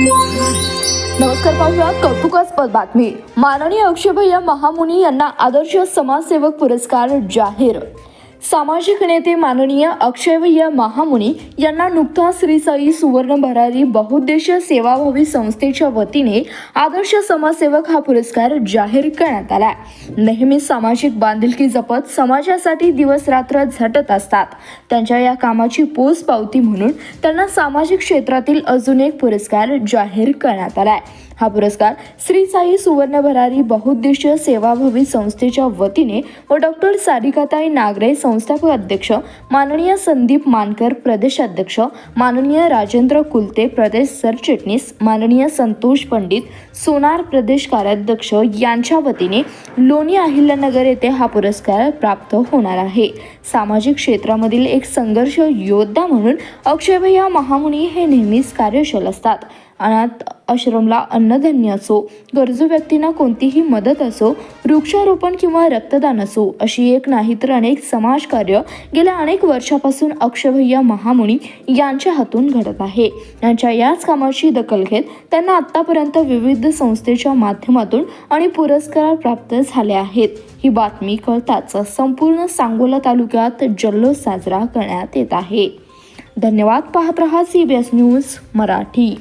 नमस्कार पाहूया कौतुकास्पद बातमी. माननीय अक्षयभैया महामुनी यांना आदर्श समाजसेवक पुरस्कार जाहीर. सामाजिक नेते माननीय अक्षयभैया महामुनी यांना नुकताच श्री साई सुवर्ण भरारी बहुद्देशीय सेवाभावी संस्थेच्या वतीने आदर्श समाजसेवक हा पुरस्कार जाहीर करण्यात आला. नेहमी सामाजिक बांधिलकी जपत समाजासाठी दिवस रात्र झटत असतात. त्यांच्या या कामाची पोच पावती म्हणून त्यांना सामाजिक क्षेत्रातील अजून एक पुरस्कार जाहीर करण्यात आला आहे हा पुरस्कार श्री साई सुवर्ण भरारी बहुद्देशीय सेवाभावी संस्थेच्या वतीने व डॉक्टर सारिकाताई नागरे संस्थापक अध्यक्ष माननीय संदीप मानकर प्रदेशाध्यक्ष माननीय राजेंद्र कुलते प्रदेश सरचिटणीस माननीय संतोष पंडित सोनार प्रदेश कार्याध्यक्ष यांच्या वतीने लोणी अहिल्यानगर येथे हा पुरस्कार प्राप्त होणार आहे. सामाजिक क्षेत्रामधील एक संघर्ष योद्धा म्हणून अक्षयभैया महामुनी हे नेहमीच कार्यशील असतात. अनाथ आश्रमला अन्नधान्य असो गरजू व्यक्तींना कोणतीही मदत असो वृक्षारोपण किंवा रक्तदान असो अशी एक नाही तर अनेक समाजकार्य गेल्या अनेक वर्षापासून अक्षयभैया महामुनी यांच्या हातून घडत आहे. यांच्या याच कामाची दखल घेत त्यांना आत्तापर्यंत विविध संस्थेच्या माध्यमातून आणि पुरस्कार प्राप्त झाले आहेत. ही बातमी कळताच संपूर्ण सांगोला तालुक्यात जल्लोष साजरा करण्यात येत आहे. धन्यवाद पाहत रहा C B S news Marathi.